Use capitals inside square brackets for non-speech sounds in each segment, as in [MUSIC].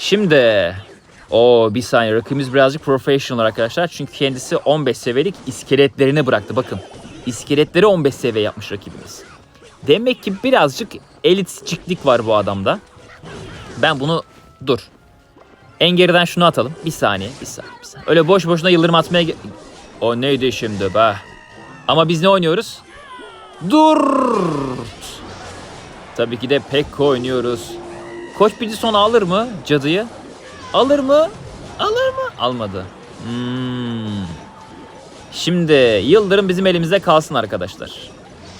Şimdi o bir saniye rakibimiz birazcık professional arkadaşlar. Çünkü kendisi 15 seviyelik iskeletlerini bıraktı. Bakın iskeletleri 15 seviye yapmış rakibimiz. Demek ki birazcık elitçiklik var bu adamda. Ben bunu dur. En geriden şunu atalım. Bir saniye, bir saniye, bir saniye. Öyle boş boşuna yıldırım atmaya... O neydi şimdi be? Ama biz ne oynuyoruz? Dur. Tabii ki de Pekko oynuyoruz. Koç bizi sona alır mı cadıyı? Alır mı? Alır mı? Almadı. Hmm. Şimdi Yıldırım bizim elimizde kalsın arkadaşlar.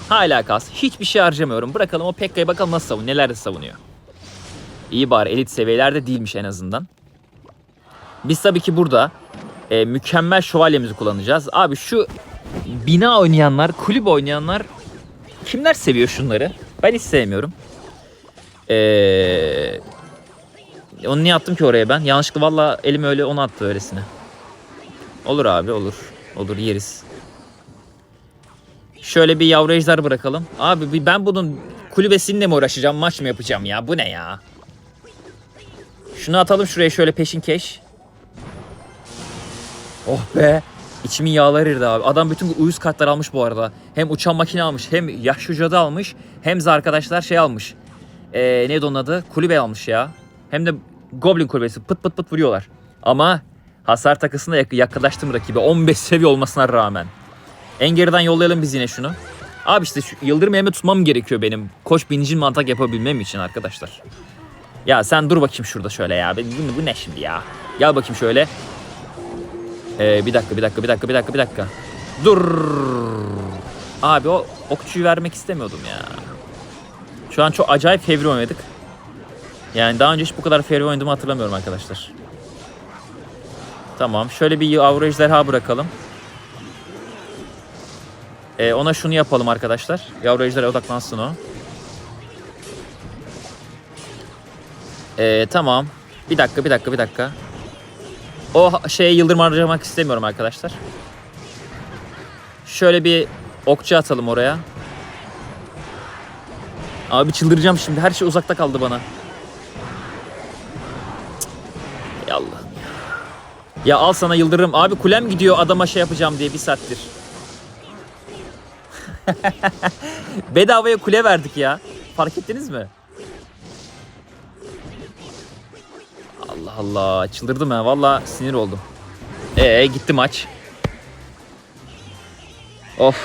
Hala kalsın. Hiçbir şey harcamıyorum. Bırakalım o Pekka'yı bakalım nasıl savunuyor. Neler savunuyor. İyi bari elit seviyelerde değilmiş en azından. Biz tabii ki burada e, mükemmel şövalyemizi kullanacağız. Abi şu bina oynayanlar, kulüp oynayanlar kimler seviyor şunları? Ben hiç sevmiyorum. Ee, onu niye attım ki oraya ben? Yanlışlıkla valla elim öyle onu attı öylesine. Olur abi olur. Olur yeriz. Şöyle bir yavru ejder bırakalım. Abi ben bunun kulübesininle mi uğraşacağım maç mı yapacağım ya? Bu ne ya? Şunu atalım şuraya şöyle peşin keş. Oh be. İçimin yağları eridi abi. Adam bütün uyuz kartlar almış bu arada. Hem uçan makine almış, hem yaşlı cadı almış, hem de arkadaşlar şey almış. Ee, neydi onun adı? Kulübe almış ya. Hem de Goblin kulübesi pıt pıt pıt vuruyorlar. Ama hasar takısında yak- yaklaştım rakibe 15 seviye olmasına rağmen. En geriden yollayalım biz yine şunu. Abi işte şu yıldırım elime tutmam gerekiyor benim. Koç binicil mantak yapabilmem için arkadaşlar. Ya sen dur bakayım şurada şöyle ya. Bu, bu ne şimdi ya? Gel bakayım şöyle. Ee, bir dakika, bir dakika, bir dakika, bir dakika, bir dakika. Dur. Abi o okçuyu vermek istemiyordum ya. Şu an çok acayip fevri oynadık. Yani daha önce hiç bu kadar fevri oynadığımı hatırlamıyorum arkadaşlar. Tamam. Şöyle bir yavru ejderha bırakalım. Ee, ona şunu yapalım arkadaşlar. Yavru ejderha odaklansın o. Ee, tamam. Bir dakika, bir dakika, bir dakika. O şeye yıldırım harcamak istemiyorum arkadaşlar. Şöyle bir okçu atalım oraya. Abi çıldıracağım şimdi. Her şey uzakta kaldı bana. Ya Allah'ım ya. Ya al sana yıldırım. Abi kulem gidiyor adama şey yapacağım diye bir saattir. [LAUGHS] Bedavaya kule verdik ya. Fark ettiniz mi? Allah Allah çıldırdım ha valla sinir oldum. Ee gitti maç. Of.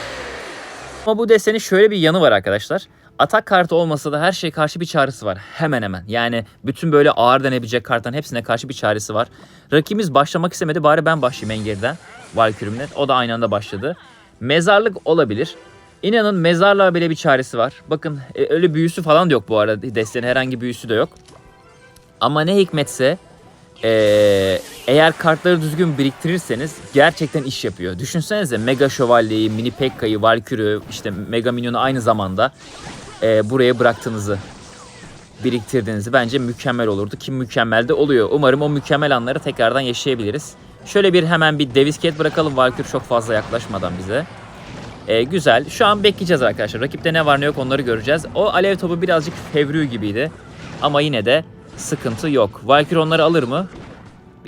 Ama bu desenin şöyle bir yanı var arkadaşlar. Atak kartı olmasa da her şeye karşı bir çaresi var. Hemen hemen. Yani bütün böyle ağır denebilecek kartların hepsine karşı bir çaresi var. Rakibimiz başlamak istemedi. Bari ben başlayayım en geriden. Valkürümle. O da aynı anda başladı. Mezarlık olabilir. İnanın mezarlığa bile bir çaresi var. Bakın e, öyle büyüsü falan da yok bu arada. Destenin herhangi büyüsü de yok. Ama ne hikmetse ee, eğer kartları düzgün biriktirirseniz gerçekten iş yapıyor. Düşünsenize Mega Şövalye'yi, Mini Pekka'yı, Valkyrie'yi, işte Mega Minyon'u aynı zamanda ee, buraya bıraktığınızı, biriktirdiğinizi bence mükemmel olurdu. Ki mükemmel de oluyor. Umarım o mükemmel anları tekrardan yaşayabiliriz. Şöyle bir hemen bir Davis Cat bırakalım Valkyrie çok fazla yaklaşmadan bize. Ee, güzel. Şu an bekleyeceğiz arkadaşlar. Rakipte ne var ne yok onları göreceğiz. O alev topu birazcık fevrü gibiydi. Ama yine de sıkıntı yok. Valkyrie onları alır mı?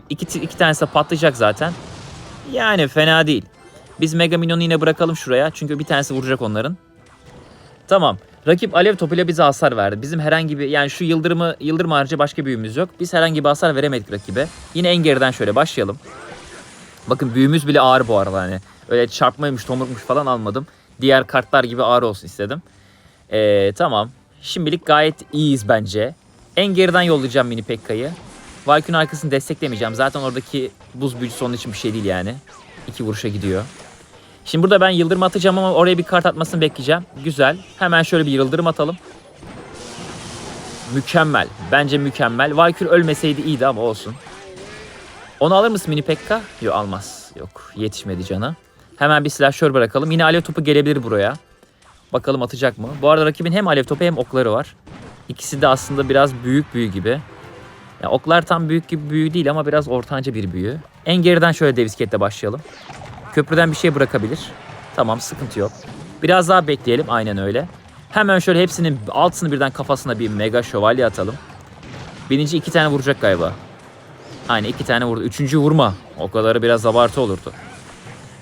İki, iki tanesi patlayacak zaten. Yani fena değil. Biz Mega Minyon'u yine bırakalım şuraya. Çünkü bir tanesi vuracak onların. Tamam. Rakip alev topuyla bize hasar verdi. Bizim herhangi bir yani şu yıldırımı yıldırım harici başka büyümüz yok. Biz herhangi bir hasar veremedik rakibe. Yine en geriden şöyle başlayalım. Bakın büyümüz bile ağır bu arada hani. Öyle çarpmaymış, tomurmuş falan almadım. Diğer kartlar gibi ağır olsun istedim. Ee, tamam. Şimdilik gayet iyiyiz bence. En geriden yollayacağım Mini Pekka'yı. Valkyrie'nin arkasını desteklemeyeceğim. Zaten oradaki buz büyücüsü onun için bir şey değil yani. İki vuruşa gidiyor. Şimdi burada ben yıldırım atacağım ama oraya bir kart atmasını bekleyeceğim. Güzel. Hemen şöyle bir yıldırım atalım. Mükemmel. Bence mükemmel. Valkyrie ölmeseydi iyiydi ama olsun. Onu alır mısın Mini Pekka? Yok almaz. Yok yetişmedi cana. Hemen bir silahşör bırakalım. Yine alev topu gelebilir buraya. Bakalım atacak mı? Bu arada rakibin hem alev topu hem okları var. İkisi de aslında biraz büyük büyü gibi. Ya oklar tam büyük gibi büyü değil ama biraz ortanca bir büyü. En geriden şöyle Devisket'le başlayalım. Köprüden bir şey bırakabilir. Tamam sıkıntı yok. Biraz daha bekleyelim aynen öyle. Hemen şöyle hepsinin altısını birden kafasına bir mega şövalye atalım. Birinci iki tane vuracak galiba. Aynen iki tane vurdu. Üçüncü vurma. O kadarı biraz abartı olurdu.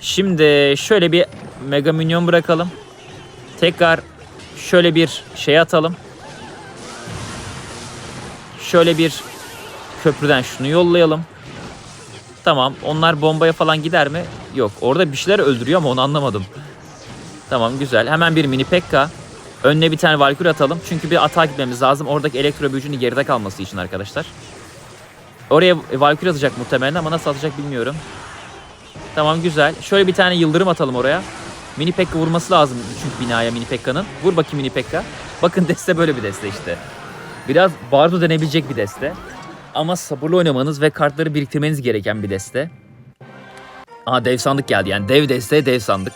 Şimdi şöyle bir mega minyon bırakalım. Tekrar şöyle bir şey atalım. Şöyle bir köprüden şunu yollayalım. Tamam. Onlar bombaya falan gider mi? Yok. Orada bir şeyler öldürüyor ama onu anlamadım. Tamam güzel. Hemen bir mini pekka. Önüne bir tane Valkyrie atalım. Çünkü bir atağa gitmemiz lazım. Oradaki elektro büyücünün geride kalması için arkadaşlar. Oraya Valkyrie atacak muhtemelen ama nasıl atacak bilmiyorum. Tamam güzel. Şöyle bir tane yıldırım atalım oraya. Mini Pekka vurması lazım çünkü binaya Mini Pekka'nın. Vur bakayım Mini Pekka. Bakın deste böyle bir deste işte. Biraz bardo denebilecek bir deste. Ama sabırlı oynamanız ve kartları biriktirmeniz gereken bir deste. Aha dev sandık geldi yani dev deste dev sandık.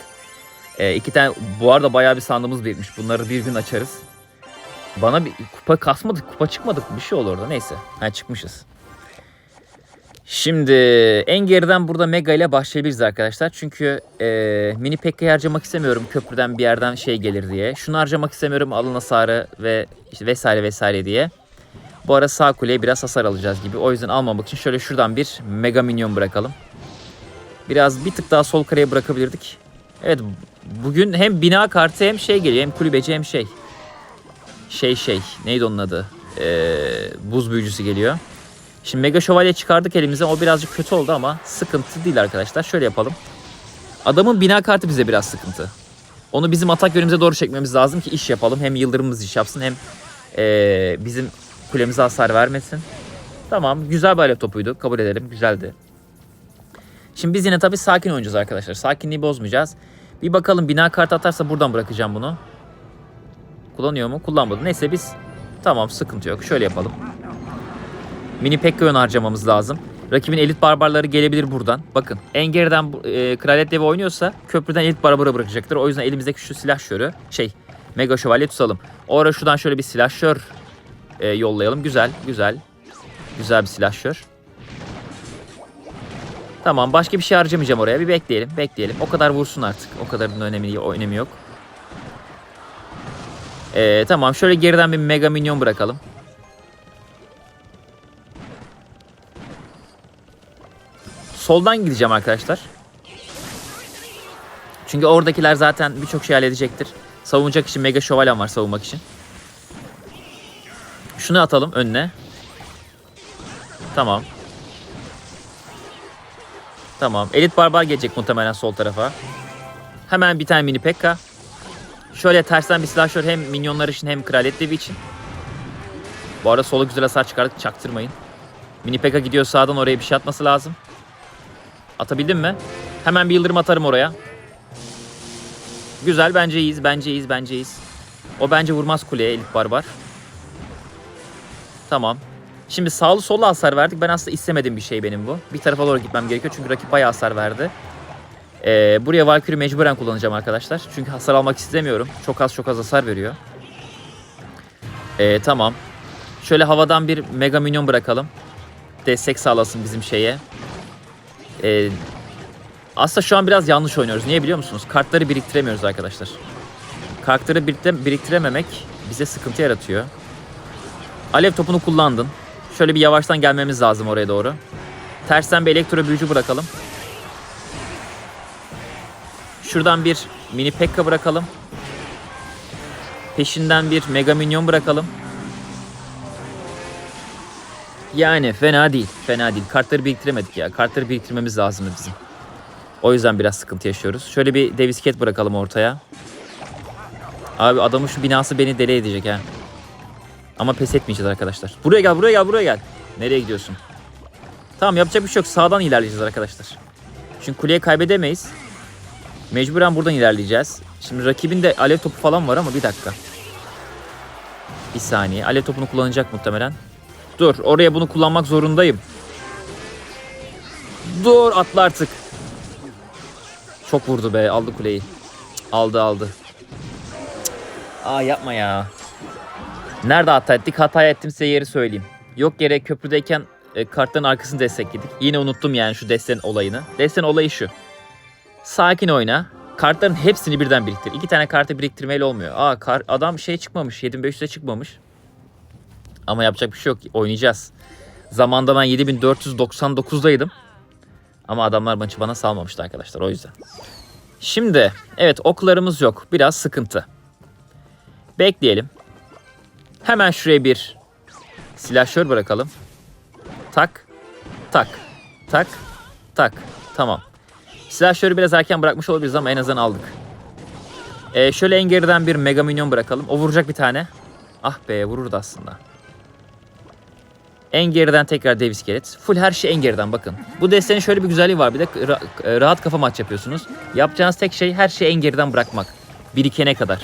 Ee, iki tane bu arada bayağı bir sandığımız birikmiş. Bunları bir gün açarız. Bana bir kupa kasmadık, kupa çıkmadık bir şey oldu orada. Neyse. Ha çıkmışız. Şimdi en geriden burada Mega ile başlayabiliriz arkadaşlar. Çünkü e, mini Pekka'yı harcamak istemiyorum köprüden bir yerden şey gelir diye. Şunu harcamak istemiyorum alın hasarı ve işte vesaire vesaire diye. Bu ara sağ kuleye biraz hasar alacağız gibi. O yüzden almamak için şöyle şuradan bir Mega Minyon bırakalım. Biraz bir tık daha sol kareye bırakabilirdik. Evet bugün hem bina kartı hem şey geliyor hem kulübeci hem şey. Şey şey neydi onun adı? Ee, buz büyücüsü geliyor. Şimdi Mega Şövalye çıkardık elimize. O birazcık kötü oldu ama sıkıntı değil arkadaşlar. Şöyle yapalım. Adamın bina kartı bize biraz sıkıntı. Onu bizim atak yönümüze doğru çekmemiz lazım ki iş yapalım. Hem yıldırımımız iş yapsın hem ee, bizim kulemize hasar vermesin. Tamam güzel bir alev topuydu. Kabul edelim. Güzeldi. Şimdi biz yine tabii sakin oynayacağız arkadaşlar. Sakinliği bozmayacağız. Bir bakalım bina kartı atarsa buradan bırakacağım bunu. Kullanıyor mu? Kullanmadı. Neyse biz tamam sıkıntı yok. Şöyle yapalım. Mini Pekka'yı harcamamız lazım. Rakibin elit barbarları gelebilir buradan. Bakın en geriden e, Kraliyet Devi oynuyorsa köprüden elit barbarı bırakacaktır. O yüzden elimizdeki şu silah şörü şey Mega Şövalye tutalım. O ara şuradan şöyle bir silah şör e, yollayalım. Güzel güzel. Güzel bir silah şör. Tamam başka bir şey harcamayacağım oraya. Bir bekleyelim bekleyelim. O kadar vursun artık. O kadarın önemi, önemi yok. E, tamam şöyle geriden bir Mega Minyon bırakalım. Soldan gideceğim arkadaşlar. Çünkü oradakiler zaten birçok şey halledecektir. Savunacak için mega şövalyen var savunmak için. Şunu atalım önüne. Tamam. Tamam. Elit barbar gelecek muhtemelen sol tarafa. Hemen bir tane mini pekka. Şöyle tersten bir silahşör hem minyonlar için hem kraliyet devi için. Bu arada sola güzel hasar çıkardık çaktırmayın. Mini pekka gidiyor sağdan oraya bir şey atması lazım. Atabildim mi? Hemen bir yıldırım atarım oraya. Güzel bence iyiyiz, bence iyiyiz, bence iyiyiz. O bence vurmaz kuleye elit barbar. Tamam. Şimdi sağlı sollu hasar verdik. Ben aslında istemediğim bir şey benim bu. Bir tarafa doğru gitmem gerekiyor çünkü rakip bayağı hasar verdi. Ee, buraya Valkyrie mecburen kullanacağım arkadaşlar. Çünkü hasar almak istemiyorum. Çok az çok az hasar veriyor. Ee, tamam. Şöyle havadan bir mega minyon bırakalım. Destek sağlasın bizim şeye. Ee, aslında şu an biraz yanlış oynuyoruz. Niye biliyor musunuz? Kartları biriktiremiyoruz arkadaşlar. Kartları biriktirememek bize sıkıntı yaratıyor. Alev topunu kullandın. Şöyle bir yavaştan gelmemiz lazım oraya doğru. Tersten bir elektro büyücü bırakalım. Şuradan bir mini pekka bırakalım. Peşinden bir mega minyon bırakalım. Yani fena değil. Fena değil. Kartları biriktiremedik ya. Kartları biriktirmemiz lazımdı bizim. O yüzden biraz sıkıntı yaşıyoruz. Şöyle bir devisket bırakalım ortaya. Abi adamın şu binası beni deli edecek ha. Ama pes etmeyeceğiz arkadaşlar. Buraya gel, buraya gel, buraya gel. Nereye gidiyorsun? Tamam yapacak bir şey yok. Sağdan ilerleyeceğiz arkadaşlar. Çünkü kuleye kaybedemeyiz. Mecburen buradan ilerleyeceğiz. Şimdi rakibin de alev topu falan var ama bir dakika. Bir saniye. Alev topunu kullanacak muhtemelen. Dur oraya bunu kullanmak zorundayım. Dur atla artık. Çok vurdu be aldı kuleyi. Cık, Aldı aldı. Cık. Aa yapma ya. Nerede hata ettik? Hata ettim size yeri söyleyeyim. Yok yere köprüdeyken e, kartların arkasını destekledik. Yine unuttum yani şu desten olayını. Desten olayı şu. Sakin oyna. Kartların hepsini birden biriktir. İki tane kartı biriktirmeyle olmuyor. Aa kar, adam şey çıkmamış. 7500'e çıkmamış. Ama yapacak bir şey yok. Oynayacağız. Zamanda ben 7499'daydım. Ama adamlar maçı bana salmamıştı arkadaşlar o yüzden. Şimdi evet oklarımız yok. Biraz sıkıntı. Bekleyelim. Hemen şuraya bir silahşör bırakalım. Tak. Tak. Tak. Tak. Tamam. Silahşörü biraz erken bırakmış olabiliriz ama en azından aldık. Ee, şöyle en geriden bir Mega Minyon bırakalım. O vuracak bir tane. Ah be vururdu aslında. En geriden tekrar dev iskelet. Full her şey en geriden bakın. Bu destenin şöyle bir güzelliği var. Bir de ra- rahat kafa maç yapıyorsunuz. Yapacağınız tek şey her şeyi en geriden bırakmak. Birikene kadar.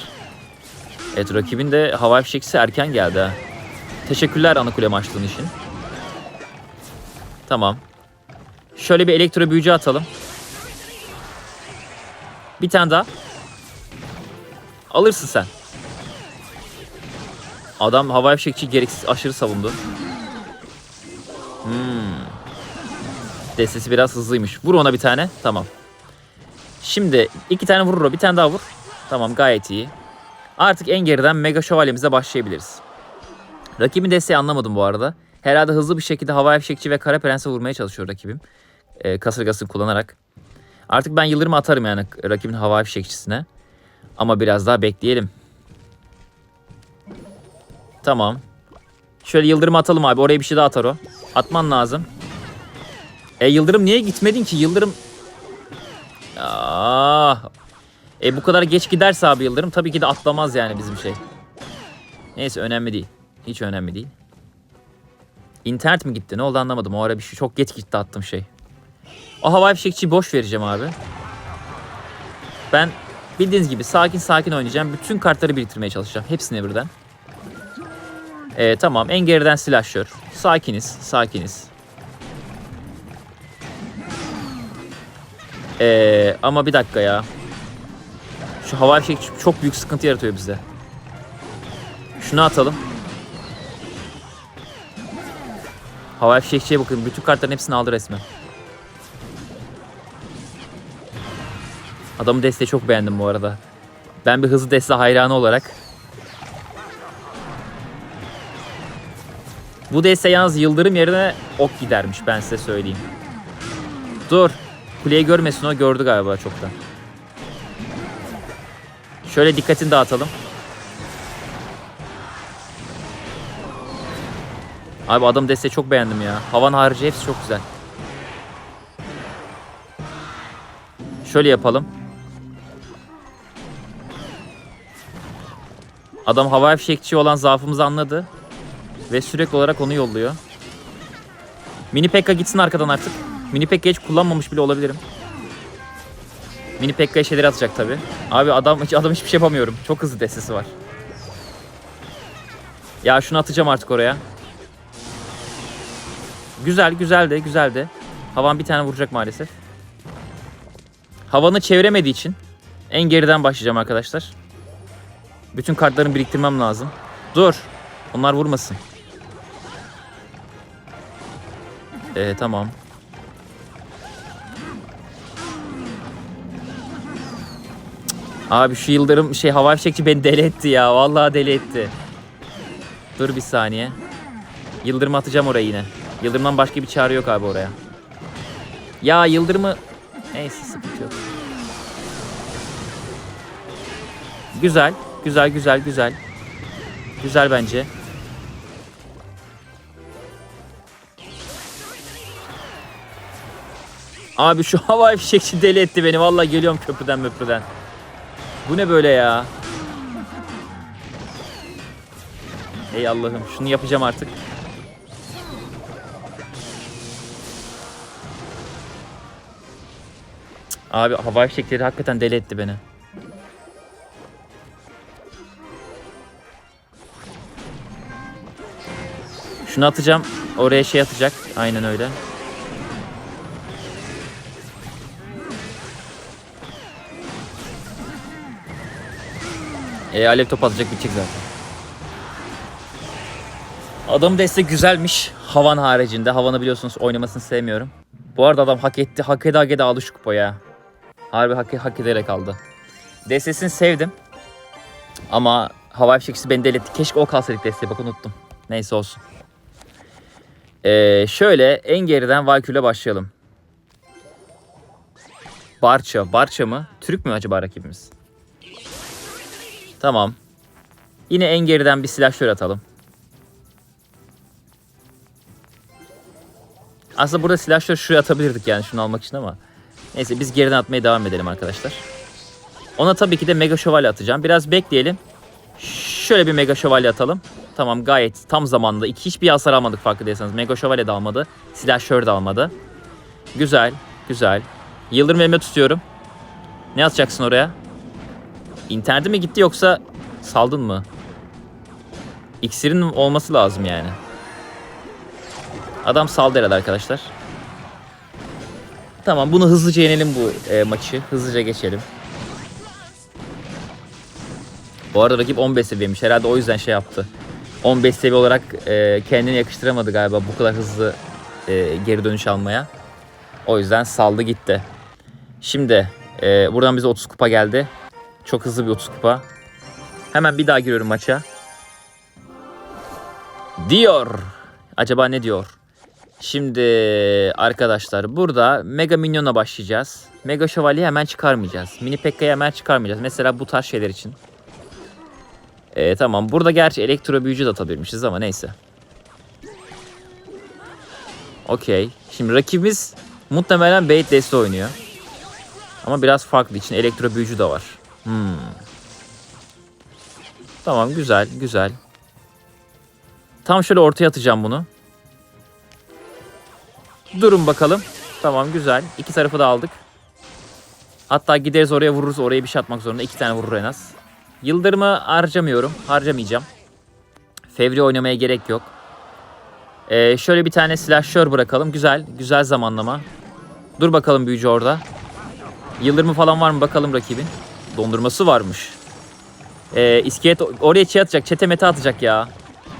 Evet rakibin de hava fişekçisi erken geldi ha. Teşekkürler ana kule maçlığın için. Tamam. Şöyle bir elektro büyücü atalım. Bir tane daha. Alırsın sen. Adam hava fişekçi gereksiz aşırı savundu. Hmm. Destesi biraz hızlıymış. Vur ona bir tane. Tamam. Şimdi iki tane vurur o. Bir tane daha vur. Tamam gayet iyi. Artık en geriden Mega Şövalyemize başlayabiliriz. Rakibin desteği anlamadım bu arada. Herhalde hızlı bir şekilde havai fişekçi ve kara prense vurmaya çalışıyor rakibim. Ee, kasırgasını kullanarak. Artık ben yıldırımı atarım yani rakibin havai fişekçisine. Ama biraz daha bekleyelim. Tamam. Şöyle yıldırım atalım abi. Oraya bir şey daha atar o. Atman lazım. E yıldırım niye gitmedin ki? Yıldırım... Ah. E bu kadar geç giderse abi yıldırım tabii ki de atlamaz yani bizim şey. Neyse önemli değil. Hiç önemli değil. İnternet mi gitti? Ne oldu anlamadım. O ara bir şey çok geç gitti attım şey. O havai fişekçiyi boş vereceğim abi. Ben bildiğiniz gibi sakin sakin oynayacağım. Bütün kartları biriktirmeye çalışacağım. Hepsini birden. Ee, tamam en geriden silahşör. Sakiniz, sakiniz. Ee, ama bir dakika ya. Şu havai fişek çok büyük sıkıntı yaratıyor bize. Şunu atalım. Havai fişekçiye bakın. Bütün kartların hepsini aldı resmen. Adamın desteği çok beğendim bu arada. Ben bir hızlı deste hayranı olarak. Bu deste yalnız yıldırım yerine ok gidermiş ben size söyleyeyim. Dur. Kuleyi görmesin o gördü galiba çoktan. Şöyle dikkatini dağıtalım. Abi adam desteği çok beğendim ya. Havan harici hepsi çok güzel. Şöyle yapalım. Adam havai fişekçi olan zaafımızı anladı. Ve sürekli olarak onu yolluyor. Mini Pekka gitsin arkadan artık. Mini Pekka hiç kullanmamış bile olabilirim. Mini Pekka'ya şeyler atacak tabi. Abi adam, [LAUGHS] adam hiçbir şey yapamıyorum. Çok hızlı destesi var. Ya şunu atacağım artık oraya. Güzel, güzel de, güzel de. Havan bir tane vuracak maalesef. Havanı çeviremediği için en geriden başlayacağım arkadaşlar. Bütün kartlarımı biriktirmem lazım. Dur. Onlar vurmasın. Ee, tamam. Abi şu yıldırım şey hava fişekçi beni deli etti ya. Vallahi deli etti. Dur bir saniye. Yıldırım atacağım oraya yine. Yıldırımdan başka bir çare yok abi oraya. Ya yıldırımı... Neyse sıkıntı yok. Güzel. Güzel güzel güzel. Güzel bence. Abi şu [LAUGHS] havai fişekçi deli etti beni. Vallahi geliyorum köprüden möprüden. Bu ne böyle ya? Ey Allah'ım şunu yapacağım artık. Abi havai fişekleri hakikaten deli etti beni. Şunu atacağım. Oraya şey atacak. Aynen öyle. E alev top atacak bitecek zaten. Adam destek güzelmiş. Havan haricinde. Havanı biliyorsunuz oynamasını sevmiyorum. Bu arada adam hak etti. Hak ede hak ede aldı şu kupaya. Harbi hak, hak ederek aldı. Destesini sevdim. Ama havai fişekçisi beni deli etti. Keşke o kalsaydık desteği bak unuttum. Neyse olsun. Ee, şöyle en geriden Valkür'le başlayalım. Barça. Barça mı? Türk mü acaba rakibimiz? Tamam. Yine en geriden bir silahşör atalım. Aslında burada silahşör şuraya atabilirdik yani şunu almak için ama. Neyse biz geriden atmaya devam edelim arkadaşlar. Ona tabii ki de mega şövalye atacağım. Biraz bekleyelim. Şöyle bir mega şövalye atalım. Tamam gayet tam zamanda. İki hiçbir hasar almadık farkındaysanız. Mega şövalye de almadı. Silahşör de almadı. Güzel. Güzel. Yıldırım elime tutuyorum. Ne atacaksın oraya? İnternete mi gitti yoksa saldın mı? İksirin olması lazım yani. Adam saldı herhalde arkadaşlar. Tamam bunu hızlıca yenelim bu e, maçı. Hızlıca geçelim. Bu arada rakip 15 seviyeymiş. Herhalde o yüzden şey yaptı. 15 seviye olarak e, kendini yakıştıramadı galiba bu kadar hızlı e, geri dönüş almaya. O yüzden saldı gitti. Şimdi e, buradan bize 30 kupa geldi. Çok hızlı bir 30 kupa. Hemen bir daha giriyorum maça. Diyor. Acaba ne diyor? Şimdi arkadaşlar burada Mega Minyon'a başlayacağız. Mega Şövalye'yi hemen çıkarmayacağız. Mini Pekka'yı hemen çıkarmayacağız. Mesela bu tarz şeyler için. Ee, tamam burada gerçi elektro büyücü de atabilirmişiz ama neyse. Okey. Şimdi rakibimiz muhtemelen Bait Dest'i oynuyor. Ama biraz farklı için elektro büyücü de var. Hmm. Tamam güzel güzel. Tam şöyle ortaya atacağım bunu. Durun bakalım. Tamam güzel. İki tarafı da aldık. Hatta gideriz oraya vururuz. Oraya bir şey atmak zorunda. İki tane vurur en az. Yıldırımı harcamıyorum. Harcamayacağım. Fevri oynamaya gerek yok. Ee, şöyle bir tane silahşör bırakalım. Güzel. Güzel zamanlama. Dur bakalım büyücü orada. Yıldırımı falan var mı bakalım rakibin. Dondurması varmış. Ee, iskelet oraya şey atacak. Çete mete atacak ya.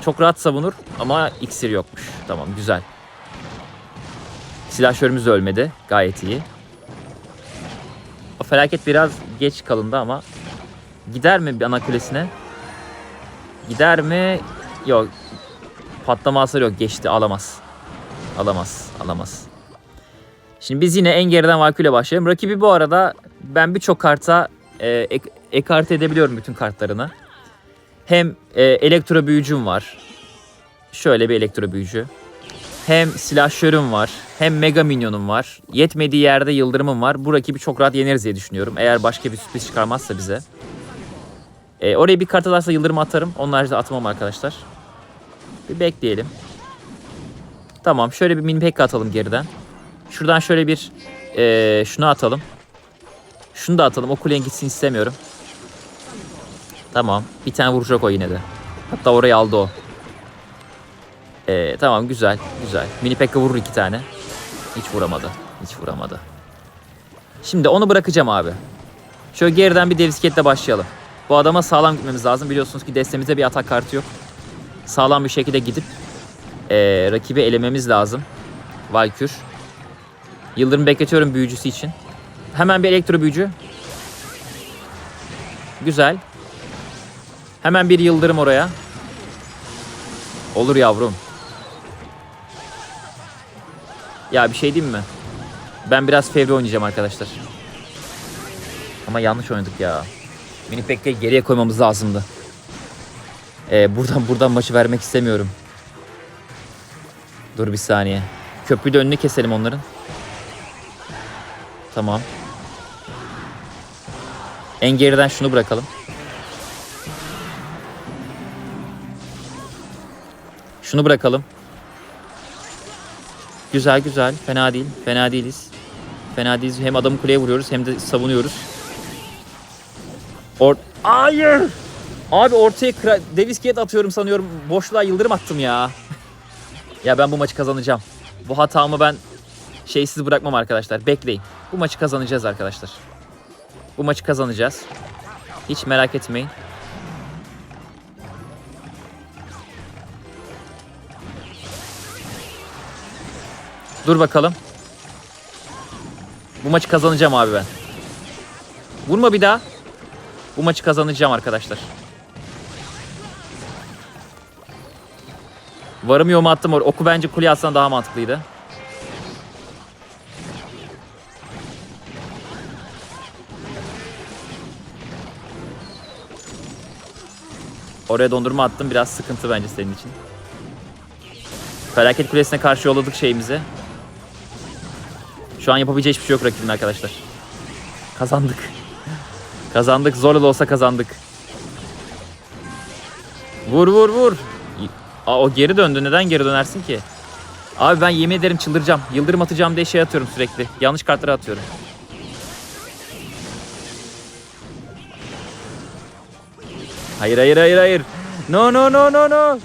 Çok rahat savunur ama iksir yokmuş. Tamam güzel. Silahşörümüz ölmedi. Gayet iyi. O felaket biraz geç kalındı ama gider mi bir ana kulesine? Gider mi? Yok. Patlama hasarı yok. Geçti. Alamaz. Alamaz. Alamaz. Şimdi biz yine en geriden Valkyrie başlayalım. Rakibi bu arada ben birçok karta e, ek, ekart edebiliyorum bütün kartlarını. Hem e, elektro büyücüm var. Şöyle bir elektro büyücü. Hem silahşörüm var. Hem mega minyonum var. Yetmediği yerde yıldırımım var. Bu rakibi çok rahat yeneriz diye düşünüyorum. Eğer başka bir sürpriz çıkarmazsa bize. E, oraya bir kart atarsa yıldırım atarım. Onun haricinde atmam arkadaşlar. Bir bekleyelim. Tamam şöyle bir mini pekka atalım geriden. Şuradan şöyle bir e, şunu atalım. Şunu da atalım. O kuleye gitsin istemiyorum. Tamam. Bir tane vuracak o yine de. Hatta orayı aldı o. Ee, tamam güzel güzel. Mini Pekka vurur iki tane. Hiç vuramadı. Hiç vuramadı. Şimdi onu bırakacağım abi. Şöyle geriden bir dev isketle başlayalım. Bu adama sağlam gitmemiz lazım. Biliyorsunuz ki destemizde bir atak kartı yok. Sağlam bir şekilde gidip ee, rakibi elememiz lazım. Valkür. Yıldırım bekletiyorum büyücüsü için. Hemen bir elektro büyücü. Güzel. Hemen bir yıldırım oraya. Olur yavrum. Ya bir şey diyeyim mi? Ben biraz fevri oynayacağım arkadaşlar. Ama yanlış oynadık ya. Mini Pekka'yı geriye koymamız lazımdı. Ee, buradan buradan maçı vermek istemiyorum. Dur bir saniye. Köprüde önünü keselim onların. Tamam. En geriden şunu bırakalım. Şunu bırakalım. Güzel güzel. Fena değil. Fena değiliz. Fena değiliz. Hem adamı kuleye vuruyoruz hem de savunuyoruz. Or Hayır. Abi ortaya kra- Davis Gate atıyorum sanıyorum. Boşluğa yıldırım attım ya. ya ben bu maçı kazanacağım. Bu hatamı ben şeysiz bırakmam arkadaşlar. Bekleyin. Bu maçı kazanacağız arkadaşlar. Bu maçı kazanacağız. Hiç merak etmeyin. Dur bakalım. Bu maçı kazanacağım abi ben. Vurma bir daha. Bu maçı kazanacağım arkadaşlar. Varım yoğumu attım. Oku bence kuleye atsan daha mantıklıydı. Oraya dondurma attım. Biraz sıkıntı bence senin için. Felaket kulesine karşı yolladık şeyimizi. Şu an yapabileceği hiçbir şey yok rakibin arkadaşlar. Kazandık. Kazandık. Zorla da olsa kazandık. Vur vur vur. Aa, o geri döndü. Neden geri dönersin ki? Abi ben yemin ederim çıldıracağım. Yıldırım atacağım diye şey atıyorum sürekli. Yanlış kartları atıyorum. Hayır hayır hayır hayır. No no no no no.